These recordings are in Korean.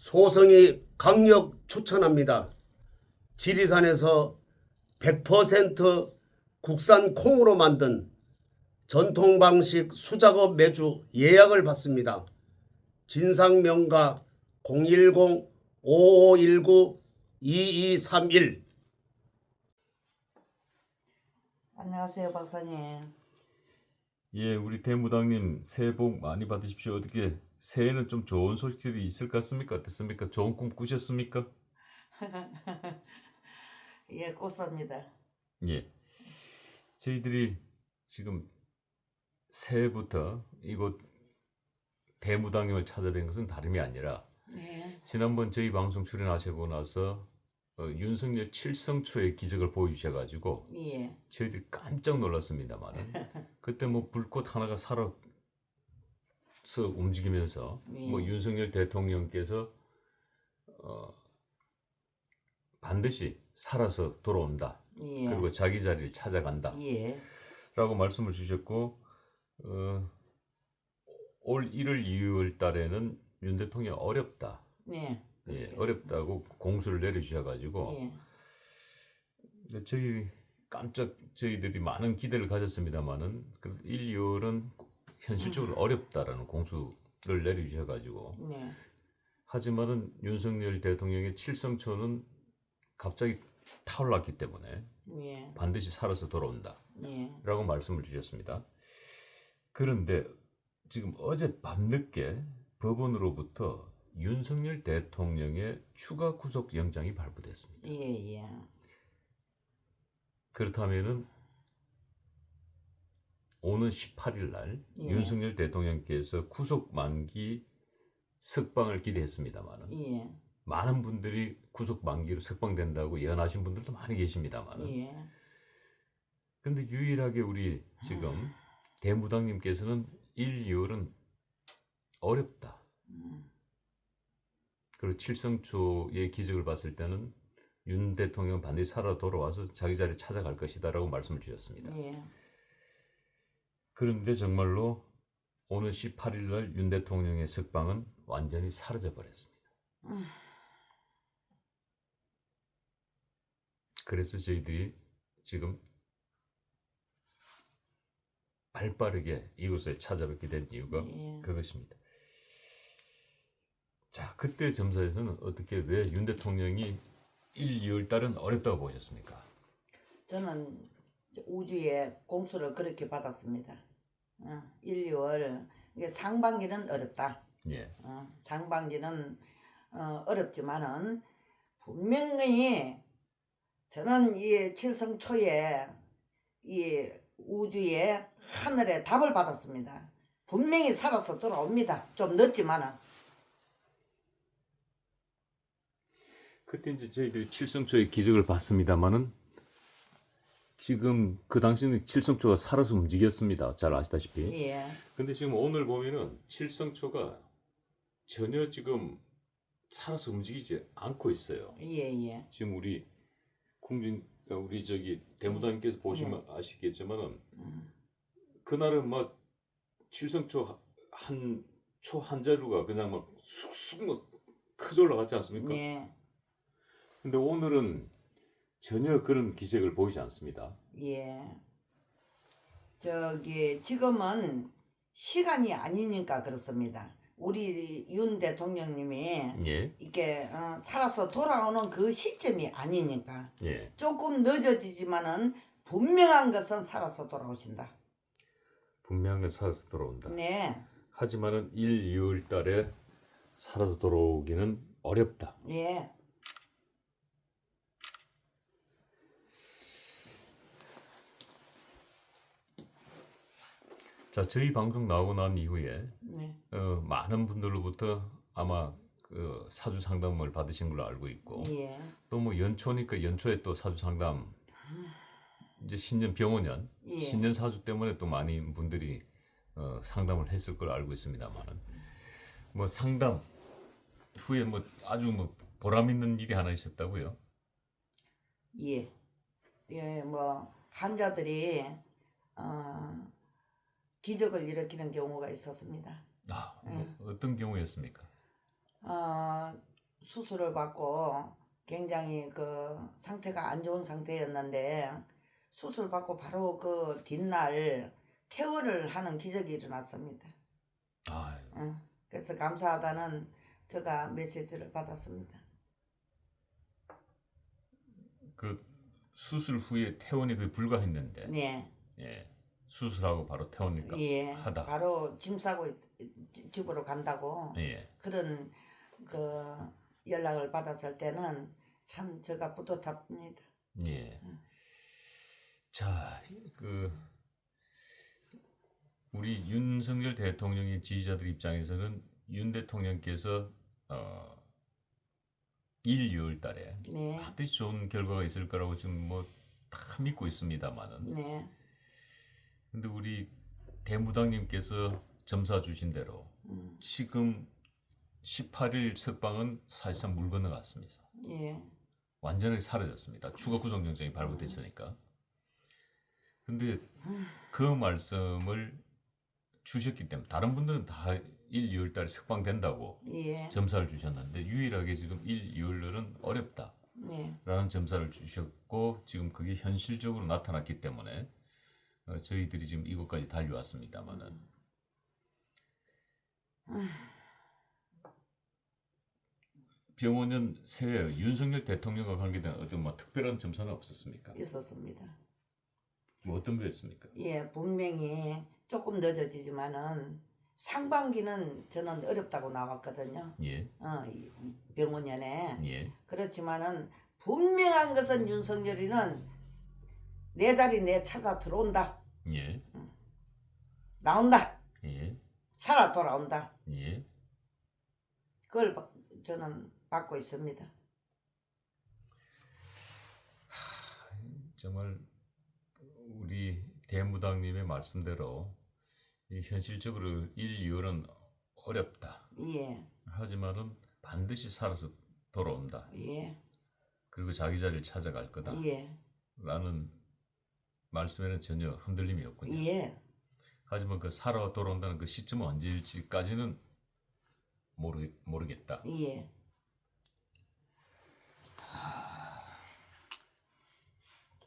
소성이 강력 추천합니다. 지리산에서 100% 국산 콩으로 만든 전통 방식 수작업 매주 예약을 받습니다. 진상명가 010-5519-2231 안녕하세요, 박사님. 예, 우리 대무당님 새해 복 많이 받으십시오. 어떻게 새해는 좀 좋은 소식들이 있을 것 같습니까? 어떻습니까? 좋은 꿈 꾸셨습니까? 예, 꽃삽니다. 예. 저희들이 지금 새해부터 이곳 대무당님을 찾아뵌 것은 다름이 아니라 네. 지난번 저희 방송 출연하시고 나서 어, 윤석열 칠성초의 기적을 보여주셔가지고 예. 저희들이 깜짝 놀랐습니다만은 그때 뭐 불꽃 하나가 살아서 움직이면서 예. 뭐 윤석열 대통령께서 어 반드시 살아서 돌아온다 예. 그리고 자기 자리를 찾아간다 예. 라고 말씀을 주셨고 어, 올 1월 2월 달에는 윤 대통령 어렵다 네. 예. 어렵다고 공수를 내려주셔가지고 예. 근데 저희 깜짝 저희들이 많은 기대를 가졌습니다만은 그 1, 2월은 현실적으로 어렵다라는 공수를 내려주셔가지고 네. 하지만은 윤석열 대통령의 칠성초는 갑자기 타올랐기 때문에 예. 반드시 살아서 돌아온다라고 예. 말씀을 주셨습니다. 그런데 지금 어제 밤늦게 법원으로부터 윤석열 대통령의 추가 구속 영장이 발부됐습니다. 예. 예. 그렇다면은 오는 18일 날 예. 윤석열 대통령께서 구속 만기 석방을 기대했습니다만은 예. 많은 분들이 구속 만기로 석방된다고 예언하신 분들도 많이 계십니다만은 예. 그런데 유일하게 우리 지금 대무당님께서는 1, 2월은 어렵다. 음. 그리고 칠성초의 기적을 봤을 때는 윤 대통령 반드시 살아 돌아와서 자기 자리 찾아갈 것이다라고 말씀을 주셨습니다. 예. 그런데 정말로 오늘 18일 날 윤 대통령의 석방은 완전히 사라져 버렸습니다. 음. 그래서 저희들이 지금 발빠르게 이곳에 찾아뵙게 된 이유가 예. 그것입니다. 자, 그때 점사에서는 어떻게 왜 윤 대통령이 1, 2월 달은 어렵다고 보셨습니까? 저는 우주에 공수를 그렇게 받았습니다. 어, 1, 2월 이게 상반기는 어렵다. 예. 어, 상반기는 어, 어렵지만은 분명히 저는 이 칠성 초에 이 우주의 하늘에 답을 받았습니다. 분명히 살아서 돌아옵니다. 좀 늦지만은 그때 이제 저희들이 칠성초의 기적을 봤습니다만은 지금 그 당시는 칠성초가 살아서 움직였습니다. 잘 아시다시피. 예, 근데 지금 오늘 보면은 칠성초가 전혀 지금 살아서 움직이지 않고 있어요. 예, 예, 지금 우리 궁진 우리 저기 대무단님께서 보시면 아시겠지만은 음, 그날은 막 칠성초 한 초 한 자루가 그냥 막 쑥쑥 막 크게 올라갔지 않습니까? 예, 근데 오늘은 전혀 그런 기색을 보이지 않습니다. 예. 저기 지금은 시간이 아니니까 그렇습니다. 우리 윤 대통령님이 예, 이게 어, 살아서 돌아오는 그 시점이 아니니까 예. 조금 늦어지지만은 분명한 것은 살아서 돌아오신다. 분명한 건 살아서 돌아온다. 네, 하지만은 1, 2월 달에 살아서 돌아오기는 어렵다. 예, 자, 저희 방송 나오고 난 이후에 네, 어, 많은 분들로부터 아마 그 사주 상담을 받으신 걸로 알고 있고 예, 또 뭐 연초니까 연초에 또 사주 상담 이제 신년 병원년 예. 신년 사주 때문에 또 많은 분들이 어, 상담을 했을 걸 알고 있습니다만은 뭐 상담 후에 뭐 아주 뭐 보람 있는 일이 하나 있었다고요. 예, 예, 뭐 환자들이 어, 기적을 일으키는 경우가 있었습니다. 아, 뭐 어떤 경우였습니까? 어, 수술을 받고 굉장히 그 상태가 안 좋은 상태였는데 수술 받고 바로 그 뒷날 퇴원을 하는 기적이 일어났습니다. 아, 응. 그래서 감사하다는 제가 메시지를 받았습니다. 그 수술 후에 퇴원이 거의 불가했는데 네, 예. 수술하고 바로 퇴원이니까 예, 하다. 바로 짐 싸고 집- 집으로 간다고 예. 그런 그 연락을 받았을 때는 참 제가 뿌듯합니다. 예. 자, 그 우리 윤석열 대통령의 지지자들 입장에서는 윤 대통령께서 어 1, 2월 달에 네, 반드시 좋은 결과가 있을 거라고 지금 뭐 다 믿고 있습니다만은 네, 근데 우리 대무당님께서 점사 주신 대로 음, 지금 18일 석방은 사실상 물 건너갔습니다. 예, 완전히 사라졌습니다. 추가 구속영장이 발부됐으니까. 근데 그 말씀을 주셨기 때문에 다른 분들은 다 1, 2월 달에 석방된다고 예, 점사를 주셨는데 유일하게 지금 1, 2월은 어렵다라는 네, 점사를 주셨고 지금 그게 현실적으로 나타났기 때문에 어, 저희들이 지금 이곳까지 달려왔습니다만은 병원은 새해 윤석열 대통령과 관계된 어떤 뭐 특별한 점사는 없었습니까? 있었습니다. 뭐 어떤 거였습니까? 예, 분명히 조금 늦어지지만은 상반기는 저는 어렵다고 나왔거든요. 예, 어, 병원연에 예, 그렇지만은 분명한 것은 윤석열이는 내 자리 내 찾아 들어온다. 예, 나온다. 예, 살아 돌아온다. 예. 그걸 바- 저는 받고 있습니다. 정말 우리 대무당님의 말씀대로 이 현실적으로 1, 2월은 어렵다. 예, 하지만은 반드시 살아서 돌아온다. 예, 그리고 자기 자리를 찾아갈 거다. 예, 라는 말씀에는 전혀 흔들림이 없군요. 예, 하지만 그 살아 돌아온다는 그 시점은 언제일지까지는 모르, 모르겠다. 예.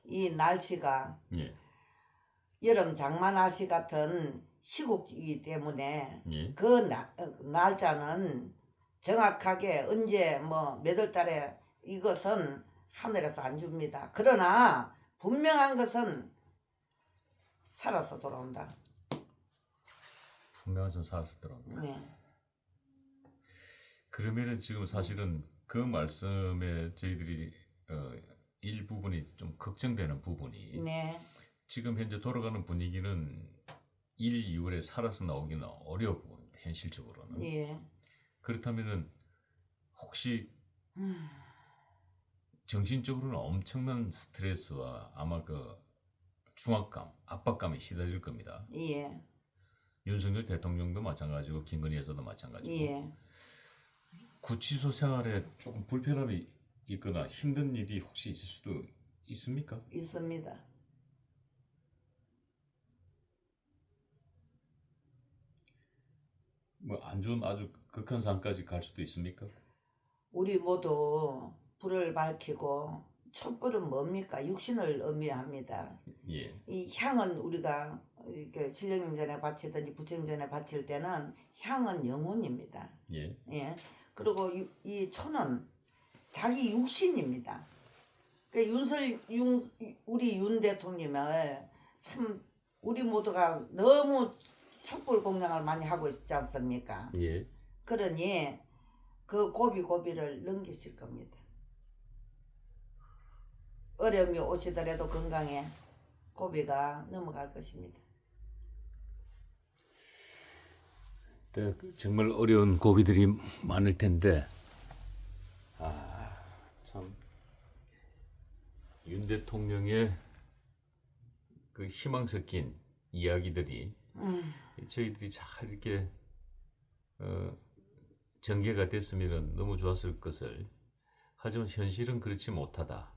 이 날씨가 예, 여름 장마날씨 같은 시국이기 때문에 예, 그 나- 어, 날짜는 정확하게 언제 뭐 몇 월 달에 이것은 하늘에서 안 줍니다. 그러나 분명한 것은 살아서 돌아온다. 분명한 선 살아서 돌아온다. 네. 그러면은 지금 사실은 그 말씀에 저희들이 어, 일부분이 좀 걱정되는 부분이 네. 지금 현재 돌아가는 분위기는 1, 2월에 살아서 나오기는 어려워 보입니다. 현실적으로는. 예. 그렇다면은 혹시 음, 정신적으로는 엄청난 스트레스와 아마 그 중압감, 압박감에 시달릴 겁니다. 예. 윤석열 대통령도 마찬가지고 김건희 여사도 마찬가지고 예. 구치소 생활에 조금 불편함이 있거나 힘든 일이 혹시 있을 수도 있습니까? 있습니다. 뭐 안 좋은 아주 극한 상까지 갈 수도 있습니까? 우리 모두 불을 밝히고 촛불은 뭡니까? 육신을 의미합니다. 예, 이 향은 우리가 이렇게 신령님 전에 바치든지 부처님 전에 바칠 때는 향은 영혼입니다. 예, 예. 그리고 유- 이 초는 자기 육신입니다. 그 윤설 윤 우리 윤 대통령을 참 우리 모두가 너무 촛불 공양을 많이 하고 있지 않습니까? 예. 그러니 그 고비 고비를 넘기실 겁니다. 어려움이 오시더라도 건강에 고비가 넘어갈 것입니다. 네, 정말 어려운 고비들이 많을 텐데 아, 참윤 대통령의 그 희망 섞인 이야기들이 음, 저희들이 잘 이렇게 어, 전개가 됐으면 너무 좋았을 것을 하지만 현실은 그렇지 못하다.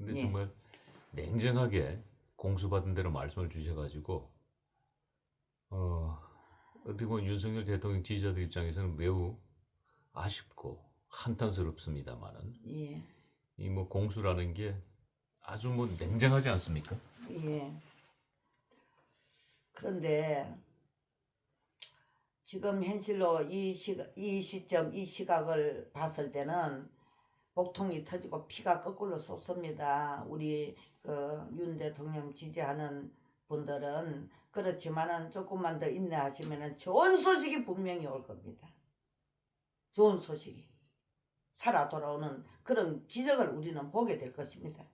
근데 예. 정말 냉정하게 공수받은 대로 말씀을 주셔가지고 어, 어떻게 보면 윤석열 대통령 지지자들 입장에서는 매우 아쉽고 한탄스럽습니다만은 예. 이뭐 공수라는 게 아주 뭐 냉정하지 않습니까? 예. 그런데 지금 현실로 이, 시, 이 시점, 이 시각을 봤을 때는 복통이 터지고 피가 거꾸로 솟습니다. 우리 그 윤 대통령 지지하는 분들은 그렇지만은 조금만 더 인내하시면은 좋은 소식이 분명히 올 겁니다. 좋은 소식이 살아 돌아오는 그런 기적을 우리는 보게 될 것입니다.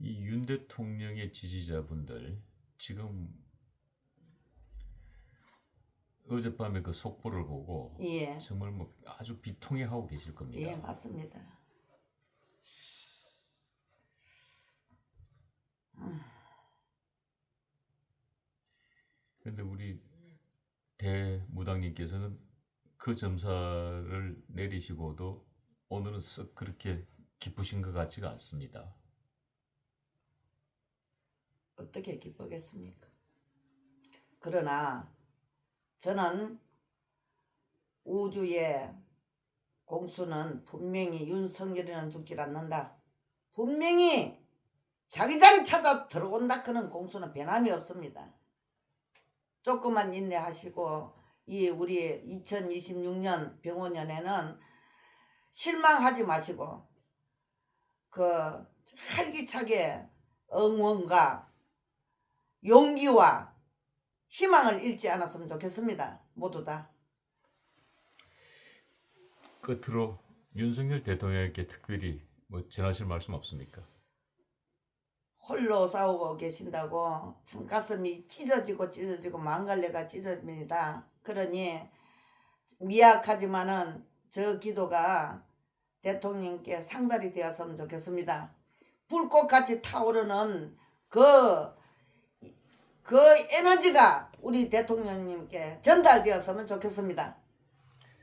이 윤 대통령의 지지자분들 지금 어젯밤에 그 속보를 보고 예. 정말 뭐 아주 비통해하고 계실 겁니다. 예, 맞습니다. 그런데 우리 대무당님께서는 그 점사를 내리시고도 오늘은 썩 그렇게 기쁘신 것 같지가 않습니다. 어떻게 기쁘겠습니까? 그러나 저는 우주의 공수는 분명히 윤석열이는 죽질 않는다. 분명히 자기 자리 찾아 들어온다. 그는 공수는 변함이 없습니다. 조금만 인내하시고 이 우리 2026년 병원년에는 실망하지 마시고 그 활기차게 응원과 용기와 희망을 잃지 않았으면 좋겠습니다. 모두 다. 끝으로 윤석열 대통령에게 특별히 뭐 전하실 말씀 없습니까? 홀로 싸우고 계신다고 참 가슴이 찢어지고 찢어지고 망갈래가 찢어집니다. 그러니 미약하지만은 저 기도가 대통령께 상달이 되었으면 좋겠습니다. 불꽃같이 타오르는 그, 그 에너지가 우리 대통령님께 전달되었으면 좋겠습니다.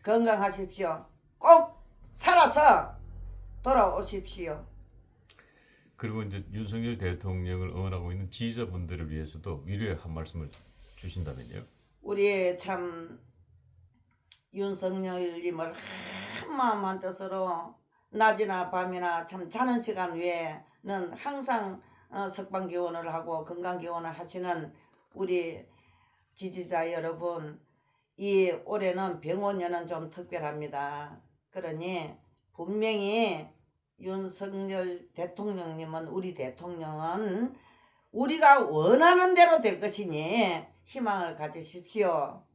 건강하십시오. 꼭 살아서 돌아오십시오. 그리고 이제 윤석열 대통령을 응원하고 있는 지지자분들을 위해서도 위로의 한 말씀을 주신다면요. 우리 참 윤석열님을 한 마음 한 뜻으로 낮이나 밤이나 참 자는 시간 외에는 항상 어, 석방 기원을 하고 건강 기원을 하시는 우리 지지자 여러분 이 올해는 병원년은 좀 특별합니다. 그러니 분명히 윤석열 대통령님은 우리 대통령은 우리가 원하는 대로 될 것이니 희망을 가지십시오.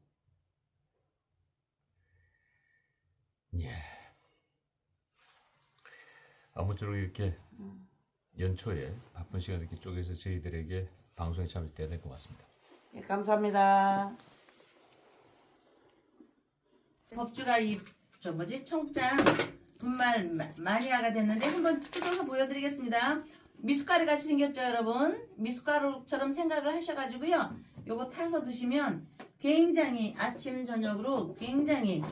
예. 아무쪼록 이렇게 연초에 바쁜 시간 이렇게 쪼개서 저희들에게 방송에 참여해 대단히 고맙습니다. 예, 감사합니다. 법주가 이 저 뭐지 청장 분말 마- 마니아가 됐는데 한번 뜯어서 보여드리겠습니다. 미숫가루 같이 생겼죠, 여러분? 미숫가루처럼 생각을 하셔가지고요. 요거 타서 드시면 굉장히 아침 저녁으로 굉장히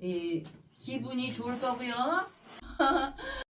이 기분이 좋을 거고요.